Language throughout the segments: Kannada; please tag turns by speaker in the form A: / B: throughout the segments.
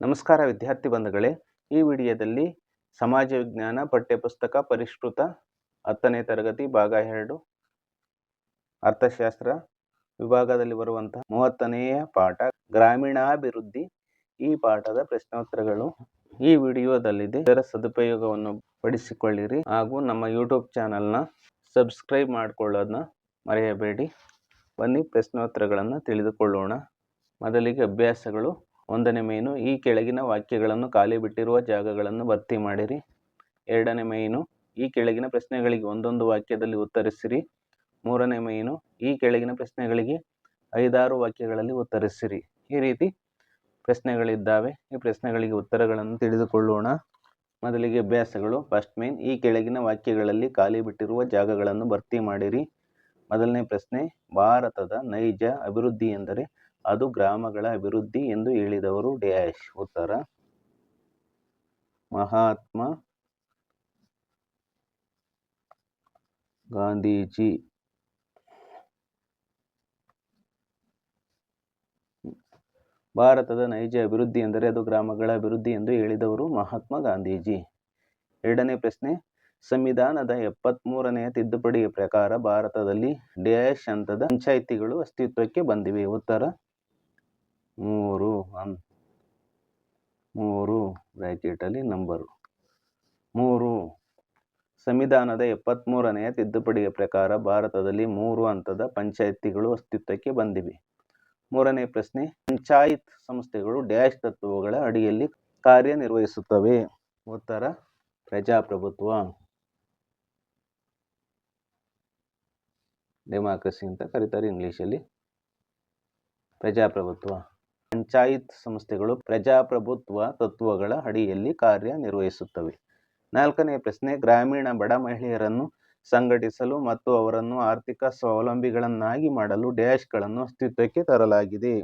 A: ನಮಸ್ಕಾರ ವಿದ್ಯಾರ್ಥಿ ಬಂಧುಗಳೇ, ಈ ವಿಡಿಯೋದಲ್ಲಿ ಸಮಾಜ ವಿಜ್ಞಾನ ಪಠ್ಯಪುಸ್ತಕ ಪರಿಷ್ಕೃತ ಹತ್ತನೇ ತರಗತಿ ಭಾಗ ಎರಡು ಅರ್ಥಶಾಸ್ತ್ರ ವಿಭಾಗದಲ್ಲಿ ಬರುವಂತಹ ಮೂವತ್ತನೆಯ ಪಾಠ, ಗ್ರಾಮೀಣಾಭಿವೃದ್ಧಿ. ಈ ಪಾಠದ ಪ್ರಶ್ನೋತ್ತರಗಳು ಈ ವಿಡಿಯೋದಲ್ಲಿದೆ. ಇದರ ಸದುಪಯೋಗವನ್ನು ಪಡಿಸಿಕೊಳ್ಳಿರಿ ಹಾಗೂ ನಮ್ಮ ಯೂಟ್ಯೂಬ್ ಚಾನಲ್ನ ಸಬ್ಸ್ಕ್ರೈಬ್ ಮಾಡಿಕೊಳ್ಳೋದನ್ನ ಮರೆಯಬೇಡಿ. ಬನ್ನಿ ಪ್ರಶ್ನೋತ್ತರಗಳನ್ನು ತಿಳಿದುಕೊಳ್ಳೋಣ. ಮೊದಲಿಗೆ ಅಭ್ಯಾಸಗಳು. ಒಂದನೇ ಮೇನು, ಈ ಕೆಳಗಿನ ವಾಕ್ಯಗಳನ್ನು ಖಾಲಿ ಬಿಟ್ಟಿರುವ ಜಾಗಗಳನ್ನು ಭರ್ತಿ ಮಾಡಿರಿ. ಎರಡನೇ ಮೇನು, ಈ ಕೆಳಗಿನ ಪ್ರಶ್ನೆಗಳಿಗೆ ಒಂದೊಂದು ವಾಕ್ಯದಲ್ಲಿ ಉತ್ತರಿಸಿರಿ. ಮೂರನೇ ಮೇನು, ಈ ಕೆಳಗಿನ ಪ್ರಶ್ನೆಗಳಿಗೆ ಐದಾರು ವಾಕ್ಯಗಳಲ್ಲಿ ಉತ್ತರಿಸಿರಿ. ಈ ರೀತಿ ಪ್ರಶ್ನೆಗಳಿದ್ದಾವೆ. ಈ ಪ್ರಶ್ನೆಗಳಿಗೆ ಉತ್ತರಗಳನ್ನು ತಿಳಿದುಕೊಳ್ಳೋಣ. ಮೊದಲಿಗೆ ಅಭ್ಯಾಸಗಳು. ಫಸ್ಟ್ ಮೇನ್, ಈ ಕೆಳಗಿನ ವಾಕ್ಯಗಳಲ್ಲಿ ಖಾಲಿ ಬಿಟ್ಟಿರುವ ಜಾಗಗಳನ್ನು ಭರ್ತಿ ಮಾಡಿರಿ. ಮೊದಲನೇ ಪ್ರಶ್ನೆ, ಭಾರತದ ನೈಜ ಅಭಿವೃದ್ಧಿ ಎಂದರೆ ಅದು ಗ್ರಾಮಗಳ ಅಭಿವೃದ್ಧಿ ಎಂದು ಹೇಳಿದವರು ಡ್ಯಾಶ್. ಉತ್ತರ. ಮಹಾತ್ಮ ಗಾಂಧೀಜಿ. ಭಾರತದ ನೈಜ ಅಭಿವೃದ್ಧಿ ಎಂದರೆ ಅದು ಗ್ರಾಮಗಳ ಅಭಿವೃದ್ಧಿ ಎಂದು ಹೇಳಿದವರು ಮಹಾತ್ಮ ಗಾಂಧೀಜಿ. ಎರಡನೇ ಪ್ರಶ್ನೆ. ಸಂವಿಧಾನದ ಎಪ್ಪತ್ಮೂರನೆಯ ತಿದ್ದುಪಡಿಯ ಪ್ರಕಾರ ಭಾರತದಲ್ಲಿ ಡ್ಯಾಶ್ ಹಂತದ ಪಂಚಾಯಿತಿಗಳು ಅಸ್ತಿತ್ವಕ್ಕೆ ಬಂದಿವೆ. ಉತ್ತರ. ಮೂರು ಅನ್ ಮೂರು ಬ್ರ್ಯಾಕೆಟಲ್ಲಿ ನಂಬರು. ಮೂರು. ಸಂವಿಧಾನದ ಎಪ್ಪತ್ತ್ಮೂರನೆಯ ತಿದ್ದುಪಡಿಯ ಪ್ರಕಾರ ಭಾರತದಲ್ಲಿ ಮೂರು ಹಂತದ ಪಂಚಾಯಿತಿಗಳು ಅಸ್ತಿತ್ವಕ್ಕೆ ಬಂದಿವೆ. ಮೂರನೇ ಪ್ರಶ್ನೆ, ಪಂಚಾಯತ್ ಸಂಸ್ಥೆಗಳು ಡ್ಯಾಶ್ ತತ್ವಗಳ ಅಡಿಯಲ್ಲಿ ಕಾರ್ಯನಿರ್ವಹಿಸುತ್ತವೆ. ಉತ್ತರ, ಪ್ರಜಾಪ್ರಭುತ್ವ. ಡೆಮಾಕ್ರಸಿ ಅಂತ ಕರೀತಾರೆ ಇಂಗ್ಲೀಷಲ್ಲಿ. ಪ್ರಜಾಪ್ರಭುತ್ವ. ಪಂಚಾಯತ್ ಸಂಸ್ಥೆಗಳು ಪ್ರಜಾಪ್ರಭುತ್ವ ತತ್ವಗಳ ಅಡಿಯಲ್ಲಿ ಕಾರ್ಯನಿರ್ವಹಿಸುತ್ತವೆ ನಾಲ್ಕನೇ ಪ್ರಶ್ನೆ, ಗ್ರಾಮೀಣ ಬಡ ಮಹಿಳೆಯರನ್ನು ಸಂಘಟಿಸಲು ಮತ್ತು ಅವರನ್ನು ಆರ್ಥಿಕ ಸ್ವಾವಲಂಬಿಗಳನ್ನಾಗಿ ಮಾಡಲು ಡ್ಯಾಶ್ಗಳನ್ನು ಅಸ್ತಿತ್ವಕ್ಕೆ ತರಲಾಗಿದೆ.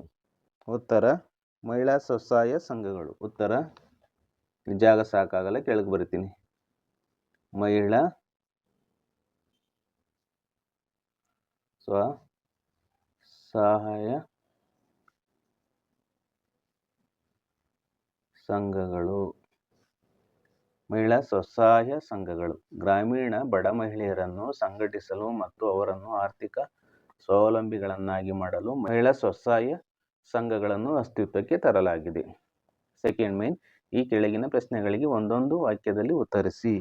A: ಉತ್ತರ, ಮಹಿಳಾ ಸ್ವಸಹಾಯ ಸಂಘಗಳು. ಉತ್ತರ ಜಾಗ ಸಾಕಾಗಲ್ಲ, ಕೆಳಗೆ ಬರ್ತೀನಿ. ಮಹಿಳಾ ಸ್ವ ಸಹಾಯ ಸಂಘಗಳು, ಮಹಿಳಾ ಸ್ವಸಹಾಯ ಸಂಘಗಳು, ಗ್ರಾಮೀಣ ಬಡ ಮಹಿಳೆಯರನ್ನು ಸಂಘಟಿಸಲು ಮತ್ತು ಅವರನ್ನು ಆರ್ಥಿಕ ಸ್ವಾವಲಂಬಿಗಳನ್ನಾಗಿ ಮಾಡಲು ಮಹಿಳಾ ಸ್ವಸಹಾಯ ಸಂಘಗಳನ್ನು ಅಸ್ತಿತ್ವಕ್ಕೆ ತರಲಾಗಿದೆ. ಸೆಕೆಂಡ್ ಮೇನ್ ಈ ಕೆಳಗಿನ ಪ್ರಶ್ನೆಗಳಿಗೆ ಒಂದೊಂದು ವಾಕ್ಯದಲ್ಲಿ ಉತ್ತರಿಸಿ.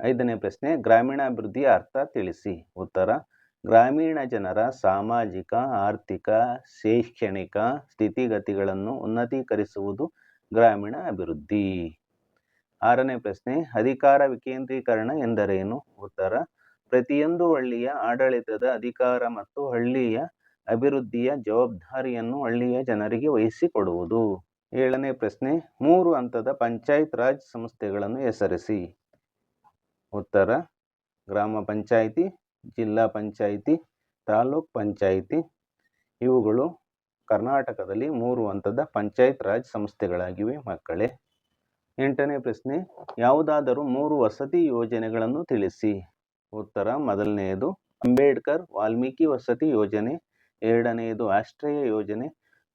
A: ಐದನೇ ಪ್ರಶ್ನೆ ಗ್ರಾಮೀಣಾಭಿವೃದ್ಧಿಯ ಅರ್ಥ ತಿಳಿಸಿ. ಉತ್ತರ, ಗ್ರಾಮೀಣ ಜನರ ಸಾಮಾಜಿಕ, ಆರ್ಥಿಕ, ಶೈಕ್ಷಣಿಕ ಸ್ಥಿತಿಗತಿಗಳನ್ನು ಉನ್ನತೀಕರಿಸುವುದು ಗ್ರಾಮೀಣ ಅಭಿವೃದ್ಧಿ. ಆರನೇ ಪ್ರಶ್ನೆ, ಅಧಿಕಾರ ವಿಕೇಂದ್ರೀಕರಣ ಎಂದರೇನು? ಉತ್ತರ, ಪ್ರತಿಯೊಂದು ಹಳ್ಳಿಯ ಆಡಳಿತದ ಅಧಿಕಾರ ಮತ್ತು ಹಳ್ಳಿಯ ಅಭಿವೃದ್ಧಿಯ ಜವಾಬ್ದಾರಿಯನ್ನು ಹಳ್ಳಿಯ ಜನರಿಗೆ ವಹಿಸಿಕೊಡುವುದು. ಏಳನೇ ಪ್ರಶ್ನೆ, ಮೂರು ಹಂತದ ಪಂಚಾಯತ್ ರಾಜ್ ಸಂಸ್ಥೆಗಳನ್ನು ಹೆಸರಿಸಿ. ಉತ್ತರ, ಗ್ರಾಮ ಪಂಚಾಯಿತಿ, ಜಿಲ್ಲಾ ಪಂಚಾಯಿತಿ, ತಾಲೂಕ್ ಪಂಚಾಯಿತಿ, ಇವುಗಳು ಕರ್ನಾಟಕದಲ್ಲಿ ಮೂರು ಹಂತದ ಪಂಚಾಯತ್ ರಾಜ್ ಸಂಸ್ಥೆಗಳಾಗಿವೆ ಮಕ್ಕಳೇ. ಎಂಟನೇ ಪ್ರಶ್ನೆ, ಯಾವುದಾದರೂ ಮೂರು ವಸತಿ ಯೋಜನೆಗಳನ್ನು ತಿಳಿಸಿ. ಉತ್ತರ, ಮೊದಲನೆಯದು ಅಂಬೇಡ್ಕರ್ ವಾಲ್ಮೀಕಿ ವಸತಿ ಯೋಜನೆ, ಎರಡನೆಯದು ಆಶ್ರಯ ಯೋಜನೆ,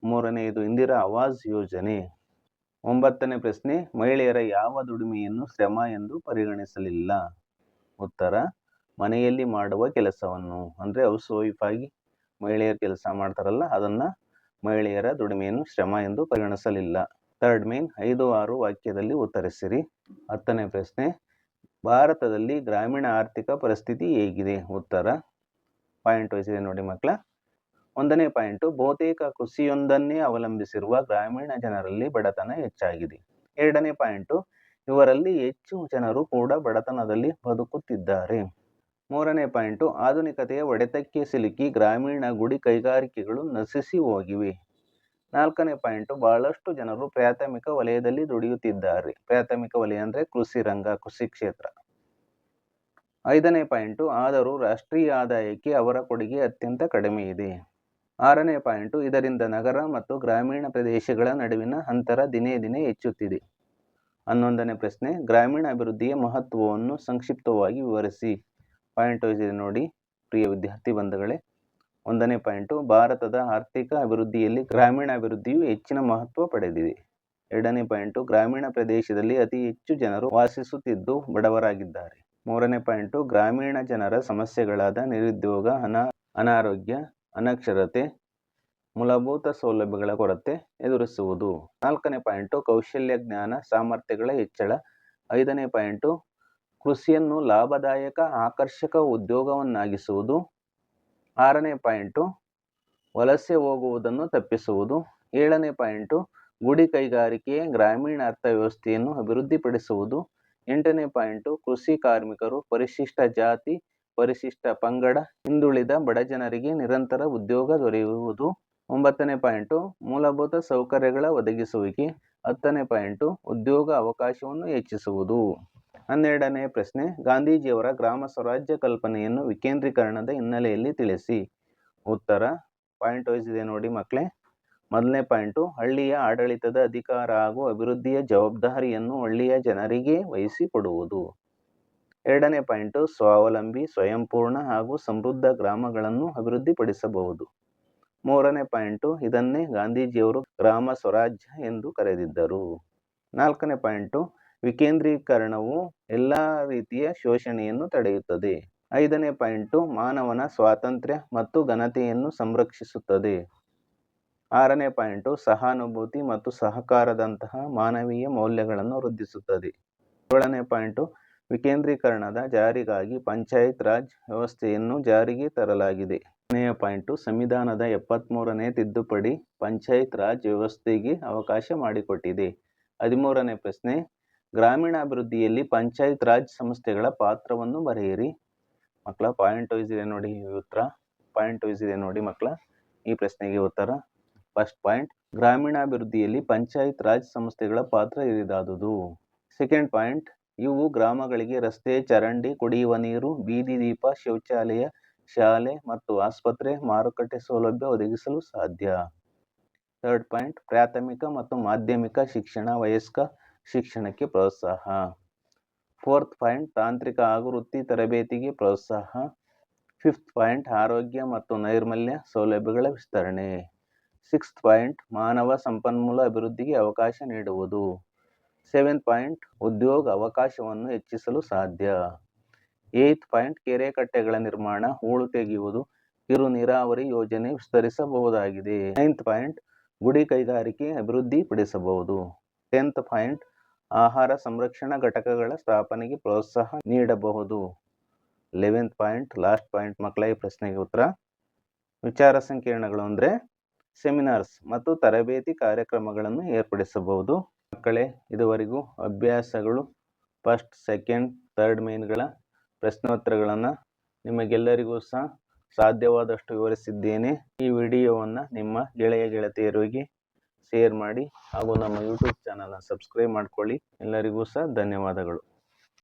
A: ಮೂರನೆಯದು ಇಂದಿರಾ ಆವಾಸ್ ಯೋಜನೆ. ಒಂಬತ್ತನೇ ಪ್ರಶ್ನೆ, ಮಹಿಳೆಯರ ಯಾವ ದುಡಿಮೆಯನ್ನು ಶ್ರಮ ಎಂದು ಪರಿಗಣಿಸಲಿಲ್ಲ? ಉತ್ತರ, ಮನೆಯಲ್ಲಿ ಮಾಡುವ ಕೆಲಸವನ್ನು, ಅಂದರೆ ಹೌಸ್ ವೈಫ್ ಆಗಿ ಮಹಿಳೆಯರು ಕೆಲಸ ಮಾಡ್ತಾರಲ್ಲ, ಅದನ್ನು ಮಹಿಳೆಯರ ದುಡಿಮೆಯನ್ನು ಶ್ರಮ ಎಂದು ಪರಿಗಣಿಸಲಿಲ್ಲ. ಥರ್ಡ್ ಮೇನ್, ಐದು ಆರು ವಾಕ್ಯದಲ್ಲಿ ಉತ್ತರಿಸಿರಿ. ಹತ್ತನೇ ಪ್ರಶ್ನೆ, ಭಾರತದಲ್ಲಿ ಗ್ರಾಮೀಣ ಆರ್ಥಿಕ ಪರಿಸ್ಥಿತಿ ಹೇಗಿದೆ? ಉತ್ತರ ಪಾಯಿಂಟ್ ವಹಿಸಿದೆ ನೋಡಿ ಮಕ್ಕಳ. ಒಂದನೇ ಪಾಯಿಂಟು, ಬಹುತೇಕ ಕೃಷಿಯೊಂದನ್ನೇ ಅವಲಂಬಿಸಿರುವ ಗ್ರಾಮೀಣ ಜನರಲ್ಲಿ ಬಡತನ ಹೆಚ್ಚಾಗಿದೆ. ಎರಡನೇ ಪಾಯಿಂಟು, ಇವರಲ್ಲಿ ಹೆಚ್ಚು ಜನರು ಕೂಡ ಬಡತನದಲ್ಲಿ ಬದುಕುತ್ತಿದ್ದಾರೆ. ಮೂರನೇ ಪಾಯಿಂಟು, ಆಧುನಿಕತೆಯ ಒಡೆತಕ್ಕೆ ಸಿಲುಕಿ ಗ್ರಾಮೀಣ ಗುಡಿ ಕೈಗಾರಿಕೆಗಳು ನಶಿಸಿ ಹೋಗಿವೆ. ನಾಲ್ಕನೇ ಪಾಯಿಂಟು, ಬಹಳಷ್ಟು ಜನರು ಪ್ರಾಥಮಿಕ ವಲಯದಲ್ಲಿ ದುಡಿಯುತ್ತಿದ್ದಾರೆ. ಪ್ರಾಥಮಿಕ ವಲಯ ಅಂದರೆ ಕೃಷಿ ರಂಗ, ಕೃಷಿ ಕ್ಷೇತ್ರ. ಐದನೇ ಪಾಯಿಂಟು, ಆದರೂ ರಾಷ್ಟ್ರೀಯ ಆದಾಯಕ್ಕೆ ಅವರ ಕೊಡುಗೆ ಅತ್ಯಂತ ಕಡಿಮೆ ಇದೆ. ಆರನೇ ಪಾಯಿಂಟು, ಇದರಿಂದ ನಗರ ಮತ್ತು ಗ್ರಾಮೀಣ ಪ್ರದೇಶಗಳ ನಡುವಿನ ಅಂತರ ದಿನೇ ದಿನೇ ಹೆಚ್ಚುತ್ತಿದೆ. ಹನ್ನೊಂದನೇ ಪ್ರಶ್ನೆ, ಗ್ರಾಮೀಣ ಅಭಿವೃದ್ಧಿಯ ಮಹತ್ವವನ್ನು ಸಂಕ್ಷಿಪ್ತವಾಗಿ ವಿವರಿಸಿ. ಪಾಯಿಂಟ್ ವೈಸ್ ನೋಡಿ, ಪ್ರಿಯ ವಿದ್ಯಾರ್ಥಿ ಬಂಧುಗಳೇ. ಒಂದನೇ ಪಾಯಿಂಟು, ಭಾರತದ ಆರ್ಥಿಕ ಅಭಿವೃದ್ಧಿಯಲ್ಲಿ ಗ್ರಾಮೀಣ ಅಭಿವೃದ್ಧಿಯು ಹೆಚ್ಚಿನ ಮಹತ್ವ ಪಡೆದಿದೆ. ಎರಡನೇ ಪಾಯಿಂಟು, ಗ್ರಾಮೀಣ ಪ್ರದೇಶದಲ್ಲಿ ಅತಿ ಹೆಚ್ಚು ಜನರು ವಾಸಿಸುತ್ತಿದ್ದು ಬಡವರಾಗಿದ್ದಾರೆ. ಮೂರನೇ ಪಾಯಿಂಟು, ಗ್ರಾಮೀಣ ಜನರ ಸಮಸ್ಯೆಗಳಾದ ನಿರುದ್ಯೋಗ, ಅನಾ, ಅನಾರೋಗ್ಯ, ಅನಕ್ಷರತೆ, ಮೂಲಭೂತ ಸೌಲಭ್ಯಗಳ ಕೊರತೆ ಎದುರಿಸುವುದು. ನಾಲ್ಕನೇ ಪಾಯಿಂಟು, ಕೌಶಲ್ಯ, ಜ್ಞಾನ, ಸಾಮರ್ಥ್ಯಗಳ ಹೆಚ್ಚಳ. ಐದನೇ ಪಾಯಿಂಟು, ಕೃಷಿಯನ್ನು ಲಾಭದಾಯಕ, ಆಕರ್ಷಕ ಉದ್ಯೋಗವನ್ನಾಗಿಸುವುದು. ಆರನೇ ಪಾಯಿಂಟು ವಲಸೆ ಹೋಗುವುದನ್ನು ತಪ್ಪಿಸುವುದು. ಏಳನೇ ಪಾಯಿಂಟು ಗುಡಿ ಕೈಗಾರಿಕೆ ಗ್ರಾಮೀಣ ಅರ್ಥವ್ಯವಸ್ಥೆಯನ್ನು ಅಭಿವೃದ್ಧಿಪಡಿಸುವುದು. ಎಂಟನೇ ಪಾಯಿಂಟು ಕೃಷಿ ಕಾರ್ಮಿಕರು ಪರಿಶಿಷ್ಟ ಜಾತಿ, ಪರಿಶಿಷ್ಟ ಪಂಗಡ, ಹಿಂದುಳಿದ ಬಡಜನರಿಗೆ ನಿರಂತರ ಉದ್ಯೋಗ ದೊರೆಯುವುದು. ಒಂಬತ್ತನೇ ಪಾಯಿಂಟು ಮೂಲಭೂತ ಸೌಕರ್ಯಗಳ ಒದಗಿಸುವಿಕೆ. ಹತ್ತನೇ ಪಾಯಿಂಟು ಉದ್ಯೋಗ ಅವಕಾಶವನ್ನು ಹೆಚ್ಚಿಸುವುದು. ಹನ್ನೆರಡನೇ ಪ್ರಶ್ನೆ, ಗಾಂಧೀಜಿಯವರ ಗ್ರಾಮ ಸ್ವರಾಜ್ಯ ಕಲ್ಪನೆಯನ್ನು ವಿಕೇಂದ್ರೀಕರಣದ ಹಿನ್ನೆಲೆಯಲ್ಲಿ ತಿಳಿಸಿ. ಉತ್ತರ ಪಾಯಿಂಟ್ ವೈಸ್ ಇದೆ ನೋಡಿ ಮಕ್ಕಳೇ ಮೊದಲನೇ ಪಾಯಿಂಟು ಹಳ್ಳಿಯ ಆಡಳಿತದ ಅಧಿಕಾರ ಹಾಗೂ ಅಭಿವೃದ್ಧಿಯ ಜವಾಬ್ದಾರಿಯನ್ನು ಹಳ್ಳಿಯ ಜನರಿಗೆ ವಹಿಸಿಕೊಡುವುದು. ಎರಡನೇ ಪಾಯಿಂಟು ಸ್ವಾವಲಂಬಿ, ಸ್ವಯಂಪೂರ್ಣ ಹಾಗೂ ಸಮೃದ್ಧ ಗ್ರಾಮಗಳನ್ನು ಅಭಿವೃದ್ಧಿಪಡಿಸಬಹುದು. ಮೂರನೇ ಪಾಯಿಂಟು ಇದನ್ನೇ ಗಾಂಧೀಜಿಯವರು ಗ್ರಾಮ ಸ್ವರಾಜ್ಯ ಎಂದು ಕರೆದಿದ್ದರು. ನಾಲ್ಕನೇ ಪಾಯಿಂಟು ವಿಕೇಂದ್ರೀಕರಣವು ಎಲ್ಲ ರೀತಿಯ ಶೋಷಣೆಯನ್ನು ತಡೆಯುತ್ತದೆ. ಐದನೇ ಪಾಯಿಂಟು, ಮಾನವನ ಸ್ವಾತಂತ್ರ್ಯ ಮತ್ತು ಘನತೆಯನ್ನು ಸಂರಕ್ಷಿಸುತ್ತದೆ. ಆರನೇ ಪಾಯಿಂಟು, ಸಹಾನುಭೂತಿ ಮತ್ತು ಸಹಕಾರದಂತಹ ಮಾನವೀಯ ಮೌಲ್ಯಗಳನ್ನು ವೃದ್ಧಿಸುತ್ತದೆ. ಏಳನೇ ಪಾಯಿಂಟು, ವಿಕೇಂದ್ರೀಕರಣದ ಜಾರಿಗಾಗಿ ಪಂಚಾಯತ್ ರಾಜ್ ವ್ಯವಸ್ಥೆಯನ್ನು ಜಾರಿಗೆ ತರಲಾಗಿದೆ. ಕೊನೆಯ ಪಾಯಿಂಟು, ಸಂವಿಧಾನದ ಎಪ್ಪತ್ತ್ಮೂರನೇ ತಿದ್ದುಪಡಿ ಪಂಚಾಯತ್ ರಾಜ್ ವ್ಯವಸ್ಥೆಗೆ ಅವಕಾಶ ಮಾಡಿಕೊಟ್ಟಿದೆ. ಹದಿಮೂರನೇ ಪ್ರಶ್ನೆ ಗ್ರಾಮೀಣಾಭಿವೃದ್ಧಿಯಲ್ಲಿ ಪಂಚಾಯತ್ ರಾಜ್ ಸಂಸ್ಥೆಗಳ ಪಾತ್ರವನ್ನು ಬರೆಯಿರಿ. ಮಕ್ಕಳ ಪಾಯಿಂಟ್ ವೈಸ್ ಇದೆ ನೋಡಿ ಉತ್ತರ. ಪಾಯಿಂಟ್ ವೈಸ್ ಇದೆ ನೋಡಿ ಮಕ್ಕಳ ಈ ಪ್ರಶ್ನೆಗೆ ಉತ್ತರ. ಫಸ್ಟ್ ಪಾಯಿಂಟ್ ಗ್ರಾಮೀಣಾಭಿವೃದ್ಧಿಯಲ್ಲಿ ಪಂಚಾಯತ್ ರಾಜ್ ಸಂಸ್ಥೆಗಳ ಪಾತ್ರ ಇರಿದಾದುದು. ಸೆಕೆಂಡ್ ಪಾಯಿಂಟ್ ಇವು ಗ್ರಾಮಗಳಿಗೆ ರಸ್ತೆ, ಚರಂಡಿ, ಕುಡಿಯುವ ನೀರು, ಬೀದಿ ದೀಪ, ಶೌಚಾಲಯ, ಶಾಲೆ ಮತ್ತು ಆಸ್ಪತ್ರೆ ಮಾರುಕಟ್ಟೆ ಸೌಲಭ್ಯ ಒದಗಿಸಲು ಸಾಧ್ಯ. ಥರ್ಡ್ ಪಾಯಿಂಟ್ ಪ್ರಾಥಮಿಕ ಮತ್ತು ಮಾಧ್ಯಮಿಕ ಶಿಕ್ಷಣ, ವಯಸ್ಕ ಶಿಕ್ಷಣಕ್ಕೆ ಪ್ರೋತ್ಸಾಹ. ಫೋರ್ತ್ ಪಾಯಿಂಟ್, ತಾಂತ್ರಿಕ ಹಾಗೂ ವೃತ್ತಿ ತರಬೇತಿಗೆ ಪ್ರೋತ್ಸಾಹ. ಫಿಫ್ತ್ ಪಾಯಿಂಟ್, ಆರೋಗ್ಯ ಮತ್ತು ನೈರ್ಮಲ್ಯ ಸೌಲಭ್ಯಗಳ ವಿಸ್ತರಣೆ. ಸಿಕ್ಸ್ತ್ ಪಾಯಿಂಟ್, ಮಾನವ ಸಂಪನ್ಮೂಲ ಅಭಿವೃದ್ಧಿಗೆ ಅವಕಾಶ ನೀಡುವುದು. ಸೆವೆಂತ್ ಪಾಯಿಂಟ್, ಉದ್ಯೋಗ ಅವಕಾಶವನ್ನು ಹೆಚ್ಚಿಸಲು ಸಾಧ್ಯ. ಏಯ್ತ್ ಪಾಯಿಂಟ್ ಕೆರೆ ಕಟ್ಟೆಗಳ ನಿರ್ಮಾಣ, ಹೂಳು ತೆಗೆಯುವುದು, ಕಿರು ನೀರಾವರಿ ಯೋಜನೆ ವಿಸ್ತರಿಸಬಹುದಾಗಿದೆ. ನೈನ್ತ್ ಪಾಯಿಂಟ್, ಗುಡಿ ಕೈಗಾರಿಕೆ ಅಭಿವೃದ್ಧಿಪಡಿಸಬಹುದು. ಟೆಂತ್ ಪಾಯಿಂಟ್ ಆಹಾರ ಸಂರಕ್ಷಣಾ ಘಟಕಗಳ ಸ್ಥಾಪನೆಗೆ ಪ್ರೋತ್ಸಾಹ ನೀಡಬಹುದು. ಲೆವೆಂತ್ ಪಾಯಿಂಟ್ ಲಾಸ್ಟ್ ಪಾಯಿಂಟ್ ಮಕ್ಕಳ ಈ ಪ್ರಶ್ನೆಗೆ ಉತ್ತರ. ವಿಚಾರ ಸಂಕಿರಣಗಳು ಅಂದರೆ ಸೆಮಿನಾರ್ಸ್ ಮತ್ತು ತರಬೇತಿ ಕಾರ್ಯಕ್ರಮಗಳನ್ನು ಏರ್ಪಡಿಸಬಹುದು. ಮಕ್ಕಳೇ, ಇದುವರೆಗೂ ಅಭ್ಯಾಸಗಳು ಫಸ್ಟ್ ಸೆಕೆಂಡ್ ಥರ್ಡ್ ಮೇನ್ಗಳ ಪ್ರಶ್ನೋತ್ತರಗಳನ್ನು ನಿಮಗೆಲ್ಲರಿಗೂ ಸಹ ಸಾಧ್ಯವಾದಷ್ಟು ವಿವರಿಸಿದ್ದೇನೆ. ಈ ವಿಡಿಯೋವನ್ನು ನಿಮ್ಮ ಗೆಳೆಯ ಗೆಳತಿಯರಿಗೆ ಶೇರ್ ಮಾಡಿ ಹಾಗೂ ನಮ್ಮ ಯೂಟ್ಯೂಬ್ ಚಾನಲನ್ನು ಸಬ್ಸ್ಕ್ರೈಬ್ ಮಾಡ್ಕೊಳ್ಳಿ. ಎಲ್ಲರಿಗೂ ಸಹ ಧನ್ಯವಾದಗಳು.